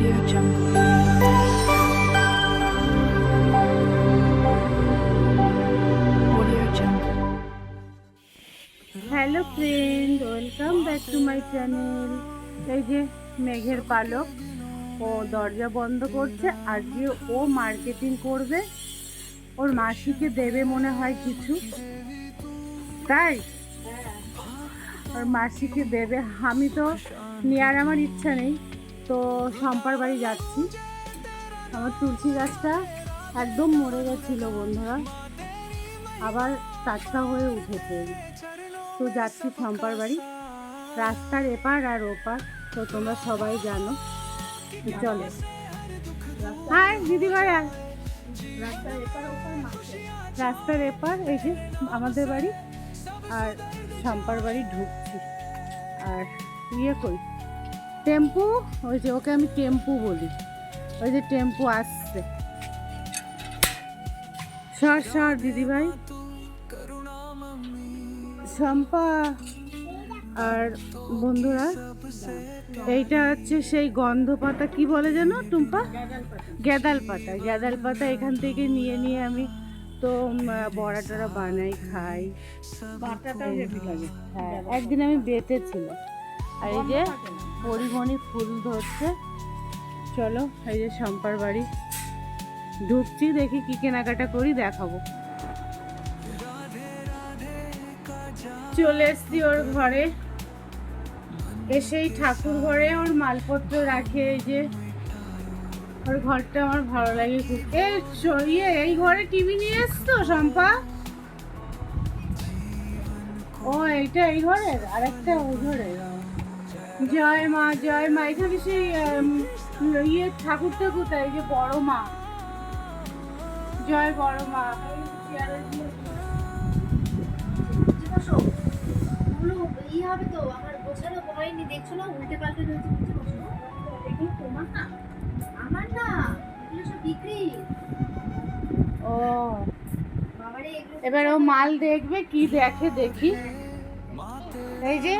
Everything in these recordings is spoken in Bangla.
Audio Jungle. Audio Jungle. Hello friend welcome back to my channel এই যে মেঘের পালক ও দরজা বন্ধ করছে। আজকে ও মার্কেটিং করবে। ওর মাসিকে দেবে মনে হয় কিছু। তাই? ওর মাসিকে দেবে। আমি তো নেওয়ার আমার ইচ্ছা নেই। তো শম্পার বাড়ি যাচ্ছি। আমার তুলসী গাছটা একদম মরে গেছিল বন্ধুরা। আবার টাটকা হয়ে উঠেছে। তো যাচ্ছি শম্পার বাড়ি। রাস্তার এপার আর ওপার, তো তোমরা সবাই জানো। চলো। হাই, দিদি ভাই রাস্তার এপার এই যে আমাদের বাড়ি আর শম্পার বাড়ি ঢুকছি। আর ইয়ে কই টেম্পু ওই যে ওকে আমি টেম্পু বলি। ওই যে টেম্পু আসছে। সর সর দিদি ভাই শম্পা আর বন্ধুরা এইটা হচ্ছে সেই গন্ধ পাতা কি বলে যেন টুম্পা? গ্যাদাল পাতা। গ্যাদাল পাতা এখান থেকে নিয়ে নিয়ে আমি তো বড়া টড়া বানাই খাই। হ্যাঁ একদিন আমি বেতেছিলাম আর এই যে পরিমণি ফুল ধরছে। চলো, এই যে শম্পার বাড়ি। ঢুকছি, দেখি কি কেনাকাটা করি, দেখাবো। চলে এসছি ওর ঘরে। এসেই ঠাকুর ঘরে ওর মালপত্র রাখে, এই যে। ওর ঘরটা আমার ভালো লাগে খুব। এ ইয়ে এই ঘরে টিভি নিয়ে এসছো, শম্পা? ও, এইটা এই ঘরের? আর একটা ওই ঘরের? জয় মা জয় মা। এখানে সেই ইয়ে ঠাকুরটা কোথায় যে বড় মা। জয় বড় মা। হবে তো আমার গোছানো হয়নি দেখছ না উল্টে পাল্টে রয়েছে এগুলো তোমার না আমার না এগুলো সব বিক্রি। ও। এবার ও মাল দেখবে কি দেখে দেখি। এই যে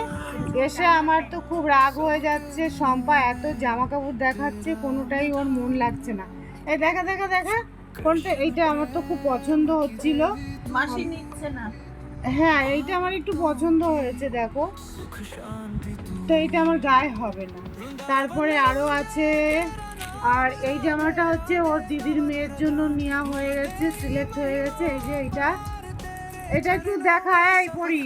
এসে আমার তো খুব রাগ হয়ে যাচ্ছে। শম্পা এত জামা কাপড় দেখাচ্ছে কোনোটাই ওর মন লাগছে না। এই দেখা দেখা দেখা। কোনটা? এইটা আমার তো খুব পছন্দ হচ্ছিল। মাসি নিচ্ছে না। হ্যাঁ এইটা আমার একটু পছন্দ হয়েছে দেখো। তো এইটা আমার গায়ে হবে না। তারপরে আরও আছে। আর এই জামাটা হচ্ছে ওর দিদির মেয়ের জন্য নেওয়া হয়ে গেছে সিলেক্ট হয়ে গেছে। এই যে এটা এটা একটু দেখা এই পরি।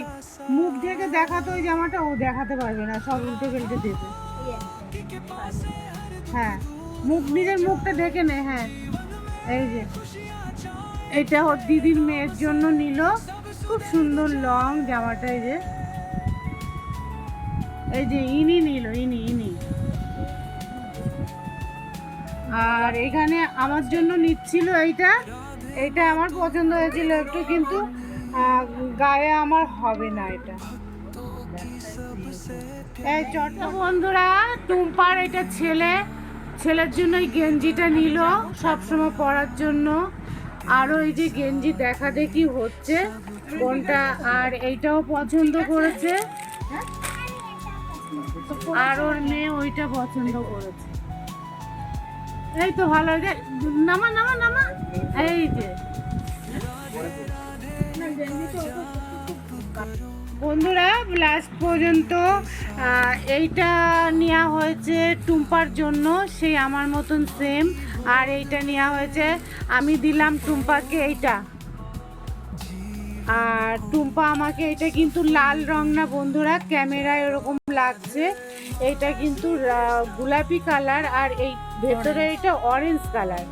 মুখ দেখে দেখাতো ওই জামাটা ও দেখাতে পারবে না, সব উল্টে ফেলতে দেবে। হ্যাঁ মুখ, নিজের মুখটা দেখে নে হ্যাঁ। এই যে, এটা ওর দিদির মেয়ের জন্য নিল। খুব সুন্দর লং জামাটা এই যে। এই যে ইনি নিল, ইনি ইনি। আর এখানে আমার জন্য নিচ্ছিল এইটা। এইটা আমার পছন্দ হয়েছিল একটু, কিন্তু গায়ে আমার হবে না এটা। এই চট্ট বন্ধুরা, টুম্পার এটা ছেলে। ছেলের জন্য এই গেঞ্জিটা নিল, সবসময় পরার জন্য। আরও এই যে গেঞ্জি দেখা দেখি হচ্ছে কোনটা আর এইটাও পছন্দ করেছে। আর ওর মেয়ে ওইটা পছন্দ করেছে। এই তো ভালো নামা নামা নামা। এই যে। বন্ধুরা লাস্ট পর্যন্ত এইটা নেওয়া হয়েছে টুম্পার জন্য সেই আমার মতন সেম আর এইটা নেওয়া হয়েছে আমি দিলাম টুম্পাকে এইটা। আর টুম্পা আমাকে এটা কিন্তু লাল রং না বন্ধুরা ক্যামেরায় এরকম লাগছে। এটা কিন্তু গোলাপি কালার আর এই ভেতরে এটা অরেঞ্জ কালার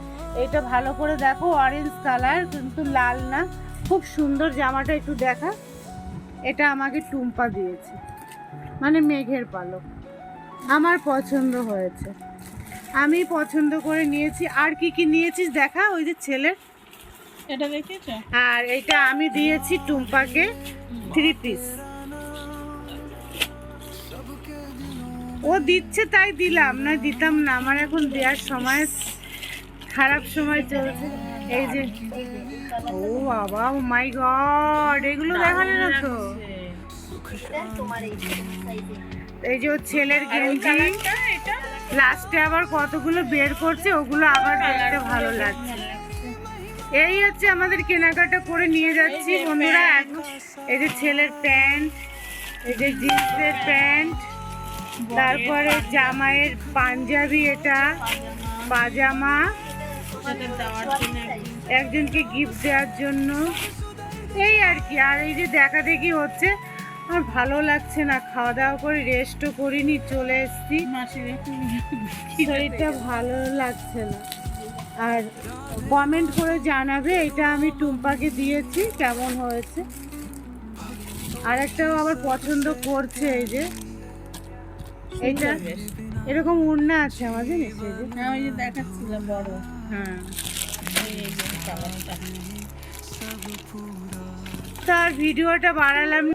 এটা ভালো করে দেখো অরেঞ্জ কালার কিন্তু লাল না। খুব সুন্দর জামাটা একটু দেখা। এটা আমাকে টুম্পা দিয়েছে। মানে মেঘের পালক। আমার পছন্দ হয়েছে। আমি পছন্দ করে নিয়েছি। আর কি কি নিয়েছিস দেখা? ওই যে ছেলের। এটা দেখেছ আর এটা আমি দিয়েছি টুম্পাকে থ্রি পিস ও দিচ্ছে তাই দিলাম না দিতাম না। আমার এখন দেওয়ার সময় খারাপ সময় চলছে। এই যে ও বাবা মাই গড এগুলো দেখালে না তো? এই যে ছেলের গেঞ্জি লাস্টে আবার কতগুলো বের করছে ওগুলো আবার দেখতে ভালো লাগছে। এই হচ্ছে আমাদের কেনাকাটা করে নিয়ে যাচ্ছি বন্ধুরা এই যে ছেলের প্যান্ট এই যে জিন্সের প্যান্ট তারপরে জামাইয়ের পাঞ্জাবি এটা পাজামা। একজনকে গিফট দেওয়ার জন্য। এই আর কি আর এই যে দেখা দেখি হচ্ছে আমার ভালো লাগছে না। খাওয়া দাওয়া করে রেস্টও করিনি চলে এসেছি। শরীরটা ভালো লাগছে না। আর কমেন্ট করে জানাবে এটা আমি টুম্পাকে দিয়েছি কেমন হয়েছে। আর একটাও আবার পছন্দ করছে এই যে। এইটা এরকম উড়না আছে আমাদের হ্যাঁ দেখাচ্ছিলাম বড়। হ্যাঁ। তার ভিডিওটা বাড়ালাম